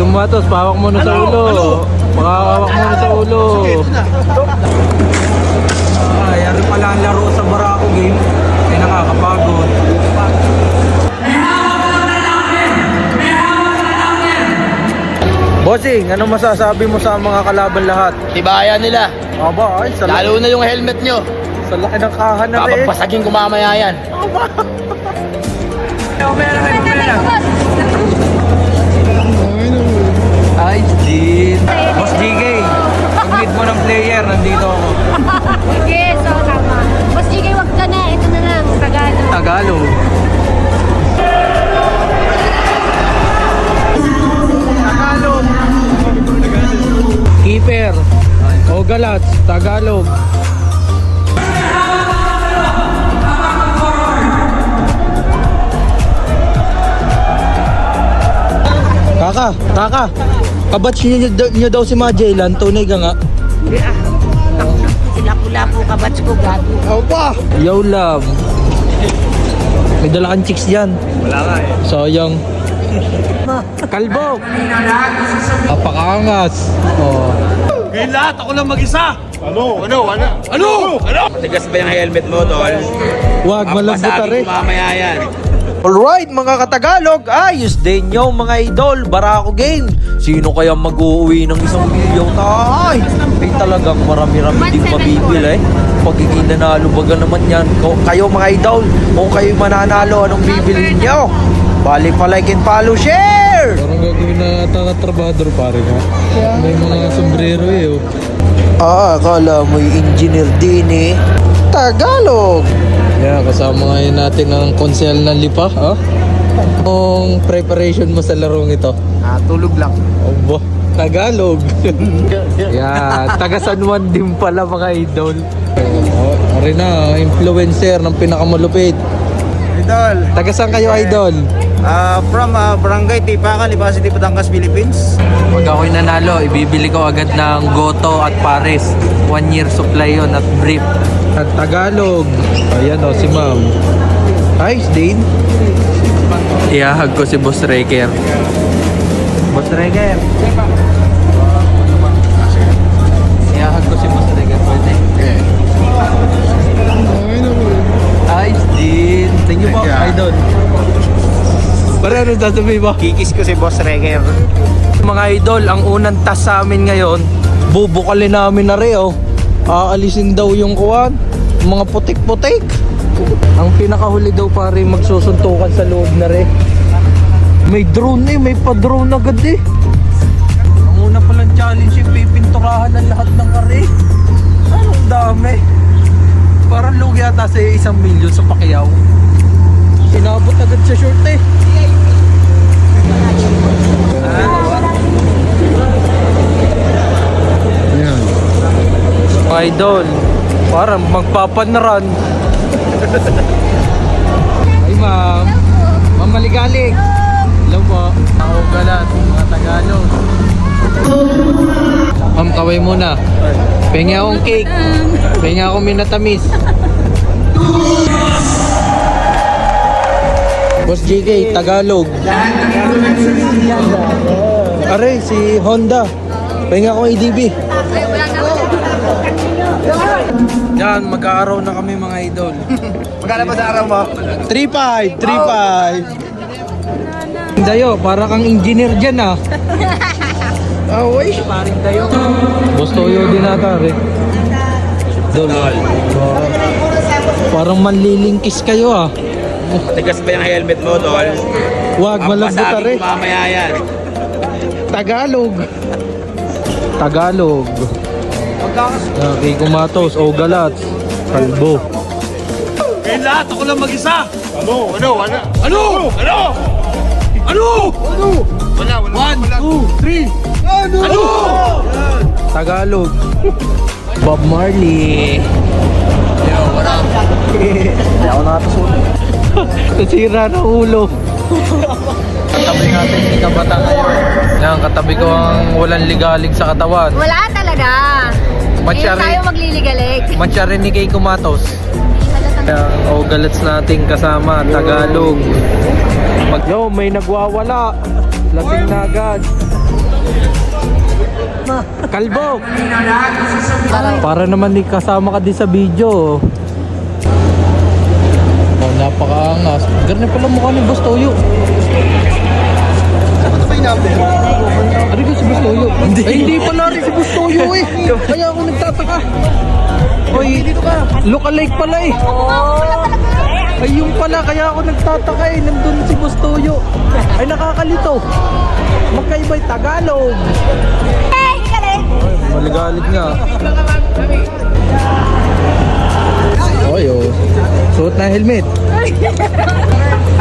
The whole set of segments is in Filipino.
Kumatos, pahawak mo na sa Ano? ulo. Ano? Pakahawak mo na sa ulo. Ay, ano pala ang laro sa Barako game? Ay, nakakapagod. Bossing, ano masasabi mo sa mga kalaban lahat? Tibayan nila. Aba, ay, sa Lalo na yung helmet nyo. sa laki ng kahan na rin. Papagpasagin ko mamaya yan. Ay, din. Boss GK, pag need mo ng player, nandito ako. Yes, so tama. Boss Jigay, wag ka na. Ito na lang, Tagalog. Tagalog. Tagalog. Keeper. O Galats, Tagalog. Kabatch niyo, niyo daw si Magellan, tunay ka nga. Sila pula po kabats ko, gabi. Opa! Yo, love. May dala kang chicks dyan. Wala nga eh. Sayang. Kalbo! Apakaangas. Oh. Ngayon lahat, ako lang mag-isa. Ano? Ano? Ano? Ano? Ano? Matigas ba yung helmet mo, tol? Wag, malambot ka rin. ko mamaya yan. Alright mga katagalog, ayos din yung mga idol, Barako Game. Sino kaya mag-uuwi ng isang milyon? Ay, ay talagang marami-rami din mabibili eh. Pagiging nanalo baga naman yan. Kayo mga idol, kung kayo mananalo, anong bibili nyo? Balik pa like and follow, share! Parang gagawin na taga-trabador pare ka. May mga sombrero eh oh. Ah, akala mo yung engineer din eh. Tagalog! Yeah, kasama ngayon natin ang konsel ng lipa, ha? Anong preparation mo sa larong ito? Ah, tulog lang. Obo, Tagalog. yeah, taga San Juan din pala mga idol. Oh, ari na, influencer ng pinakamalupit. Idol, Taga saan kayo idol? ah, from ah, Barangay Tipacan, Lipa City, Batangas, Philippines. Pag ako'y nanalo, ibibili ko agad ng Goto at Pares. One year supply yon at brief. At Tagalog. Ayan o, si ma'am. Hi, Dane. Iahag ko si Boss Reker. Boss Reker. Iahag ko si Boss Reker. Pwede? Hi, Dean. Thank you po, idol. Pare, ano sasabihin mo? Kikis ko si Boss Reger. Mga idol, ang unang task sa amin ngayon, bubukalin namin na rin oh. Aalisin daw yung kuwan, mga putik-putik. Ang pinakahuli daw pare magsusuntukan sa loob na rin. May drone eh, may pa-drone agad eh. Ang una palang challenge yung pipinturahan ng lahat ng kare. Anong dami. Parang lugi yata sa isang milyon sa Pacquiao. Sinabot agad sa short eh. Mga idol, parang magpapanaran. Ay ma'am, ma'am maligalig. Po. Ako galat, mga Tagalog. Ma'am, kaway muna. Pengi akong cake. Pengi akong minatamis. Boss JK, Tagalog. Are, si Honda. Pengi akong EDB. Yan, mag-aaraw na kami mga idol. Magkano ba sa araw mo? 3-5, 3-5. Dayo, para kang engineer dyan ah. Away. Paring dayo. Boss Toyo din ata rin. Dol. Parang manlilingkis kayo ah. Matigas ba yung helmet mo, tol? Wag, malambot rin. mamaya yan. Tagalog. Tagalog. Okay, kumatos. O galats. Kalbo. Ngayon lahat, ako lang mag-isa. Ano? Ano? Ano? Ano? Ano? Ano? Ano? Wala, wala. One, two, three. Ano? Ano? Tagalog. Bob Marley. Yo, what up? Hindi ako nakatusunod. Nasira ng ulo. katabi natin si Kabata ngayon. Yan, katabi ko ang walang ligalig sa katawan. Wala talaga. Matcha Ngayon tayo rin, magliligalig. matcha rin ni Kay Kumatos. O galats nating kasama, Tagalog. Mag Yo, may nagwawala. Lasing na agad. Kalbo! Para naman di kasama ka din sa video. Oh, napakaangas. Ganun pala mukha ni Boss Toyo. Ano si Boss Toyo? Hindi. Ay, hindi pala rin si Boss Toyo eh. Kaya ako nagtataka. Oy, dito ka. Lookalike pala eh. Ay, yung pala. Kaya ako nagtataka eh. Nandun si Boss Toyo. Ay, nakakalito. Magkaiba yung Tagalog. Hey, galing! Maligalig nga. Oy, oh. Suot na helmet.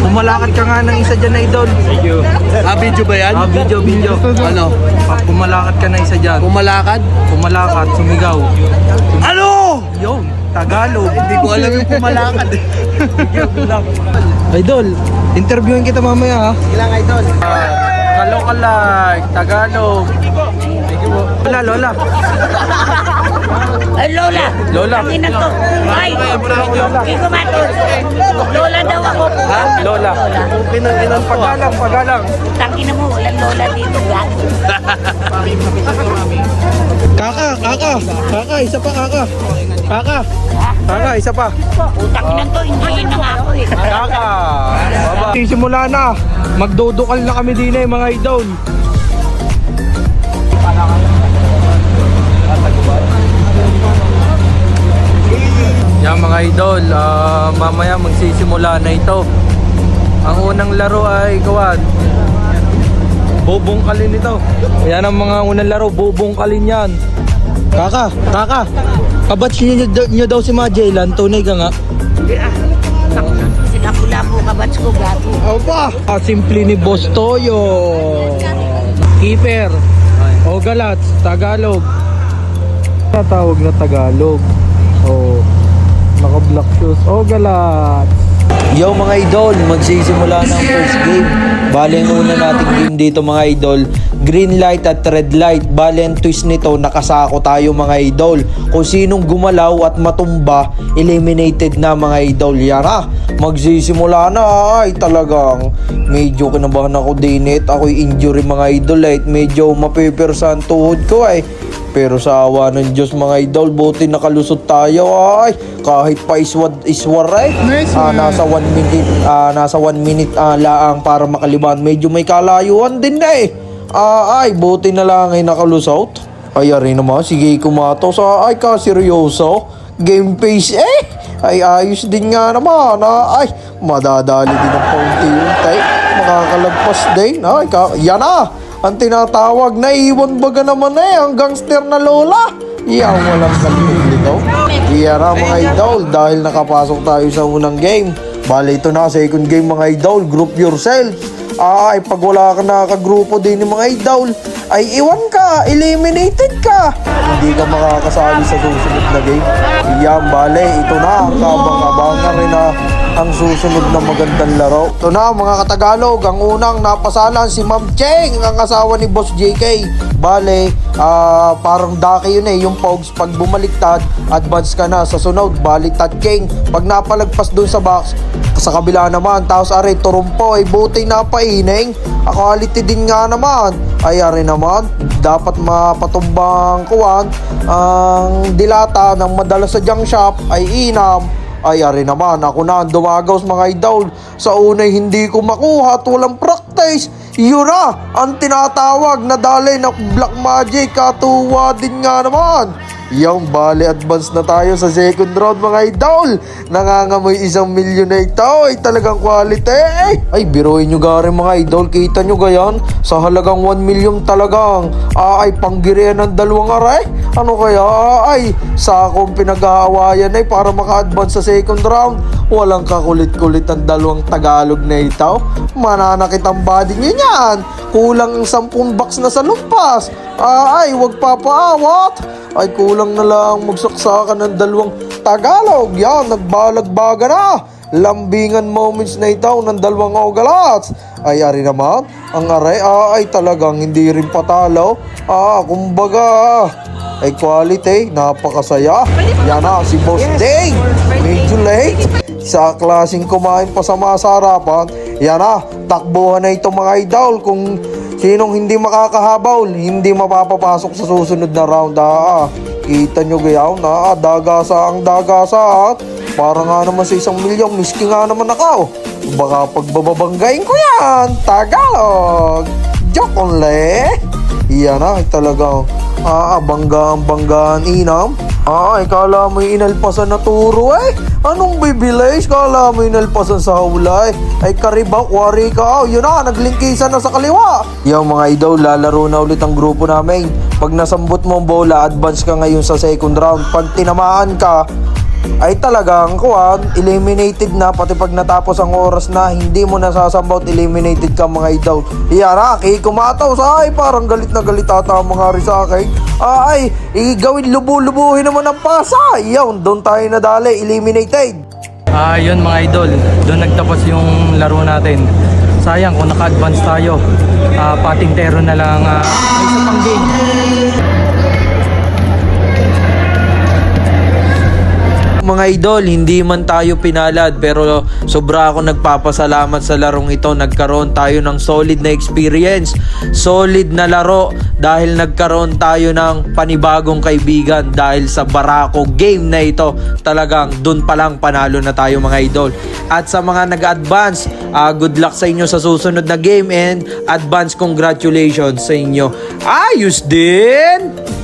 Pumalakad ka nga ng isa dyan na idol. Video. Ah, video ba yan? Ah, video, video. Ano? Pa- Pumalakad ka na isa dyan. Pumalakad? Pumalakad, sumigaw. Ano? Yun, Tagalog. Hindi ko alam yung pumalakad. Idol, interviewin kita mamaya ha. Ilang idol? Kalokalike, Tagalog. Thank you po. Lola, Lola. Ay, Lola! Lola. Ang ina to! Ay! Hindi ko matol! Lola? Lola. Pinang inang pagalang, pagalang. Tangina mo, walang Lola dito. Gago. Kaka, kaka, kaka, isa pa kaka. Kaka, kaka, isa pa. Utang ina to, hindi na nga ako eh. Kaka, baba. Simula na. Magdudukal na kami din eh, mga idol. Yan mga idol, ah, mamaya magsisimula na ito. Ang unang laro ay kawan. Bubong kalin ito. Yan ang mga unang laro, bubong kalin yan. Kaka, kaka. Kabatch niyo, niyo daw si Mga Jaylan, tunay ka nga. Sinapula-po kabats ko, gago. Opa! Ah, simple ni Boss Toyo. Keeper. O Galats, Tagalog. Natawag na Tagalog. O, naka-black shoes. O Galats. Yo mga idol, magsisimula na ang first game. Bale ang una nating game dito mga idol, green light at red light. Bale ang twist nito, nakasako tayo mga idol. Kung sinong gumalaw at matumba, eliminated na mga idol. Yan ha, magsisimula na. Ay talagang medyo kinabahan ako din it. Ako'y injury mga idol eh. Medyo mapipirsa ang tuhod ko eh. Pero sa awa ng Diyos mga idol, buti nakalusot tayo ay kahit pa iswad iswar ay. Ah, nasa 1 minute ah, nasa 1 minute ah, laang para makaliban. Medyo may kalayuan din na eh. Ah, ay buti na lang ay nakalusot. Ay ari naman sige kumato sa ay ka seryoso. Game face eh. Ay ayos din nga naman. Ah, ay madadali din ang paunti-unti. Makakalagpas din. Ay ka, yan na. Ang tinatawag na iwan baga naman eh, ang gangster na lola. Iyaw walang kalito. Iya na mga idol, dahil nakapasok tayo sa unang game. Bale ito na, second game mga idol, group yourself. Ay, pag wala ka nakagrupo din ng mga idol, ay iwan ka, eliminated ka. Hindi ka makakasali sa susunod na game. Iyan, bale, ito na, ang kabang-abangan rin na ang susunod na magandang laro. Ito na mga katagalog, ang unang napasalan si Ma'am Cheng, ang asawa ni Boss JK. Bale, ah, parang daki yun eh, yung pogs pag bumaliktad, advance ka na sa sunod, baliktad king. Pag napalagpas dun sa box, sa kabila naman, tapos are turumpo, ay buti na paining. A quality din nga naman. Ay are naman, dapat mapatumbang kuwan, ang dilata ng madalas sa junk shop ay inam. Ay, ari naman, ako na ang dumagaw mga idol. Sa unay hindi ko makuha at walang practice. Yun na, ang tinatawag na dali na Black Magic, katuwa din nga naman. Yung bali advance na tayo sa second round mga idol. Nangangamoy isang milyon na ito. Ay talagang quality. Ay biruin nyo gari mga idol. Kita nyo gayan. Sa halagang 1 million talagang. Ah, ay panggirian ng dalawang aray. Ano kaya? Ah, ay sa akong pinag-aawayan ay para maka-advance sa second round. Walang kakulit-kulit ang dalawang Tagalog na ito. Mananakit ang body nyo yan. Kulang ang 10 box na sa lumpas. Ah, ay, wag papaawat. Ay, kulang na lang magsaksakan ng dalawang Tagalog. Yan, nagbalagbaga na. Lambingan moments na ito ng dalawang ogalats. Ay, ari naman, ang aray ah, ay talagang hindi rin patalo. Ah, kumbaga, ay quality, napakasaya. Yan na, si Boss Ding. Medyo late. Sa klaseng kumain pa sa mga harapan. Yan na, takbuhan na ito mga idol. Kung Sinong hindi makakahabol, hindi mapapapasok sa susunod na round. Ah, kita nyo gayaw na ah, dagasa ang dagasa at para nga naman sa isang milyon, miski nga naman ako. Baka pagbababanggain ko yan, Tagalog. Joke only. Iyan na, talagang ah, banggaan banggaan inam. Ah, kala mo inalpasan na turo eh. Anong bibilis? Kala mo inalpasan sa eh. Ay karibaw, wari ka. Oh, yun na, naglingkisan na sa kaliwa. Yung mga idol, lalaro na ulit ang grupo namin. Pag nasambot mo ang bola, advance ka ngayon sa second round. Pag tinamaan ka, ay talagang kuwan, eliminated na pati pag natapos ang oras na hindi mo nasasambaw eliminated ka mga idol. Iyara, kay kumataw sa ay parang galit na galit ata ang mga rin sa akin. Ay, igawin lubu-lubuhin naman ang pasa. Iyon, doon tayo nadali, eliminated. Ah, yun mga idol. Doon nagtapos yung laro natin. Sayang kung naka-advance tayo. Ah, pating tero na lang. ah, isa pang game. Mga idol, hindi man tayo pinalad pero sobra ako nagpapasalamat sa larong ito. Nagkaroon tayo ng solid na experience, solid na laro dahil nagkaroon tayo ng panibagong kaibigan dahil sa Barako game na ito. Talagang dun pa lang panalo na tayo mga idol. At sa mga nag-advance, ah, good luck sa inyo sa susunod na game and advance congratulations sa inyo. Ayos din!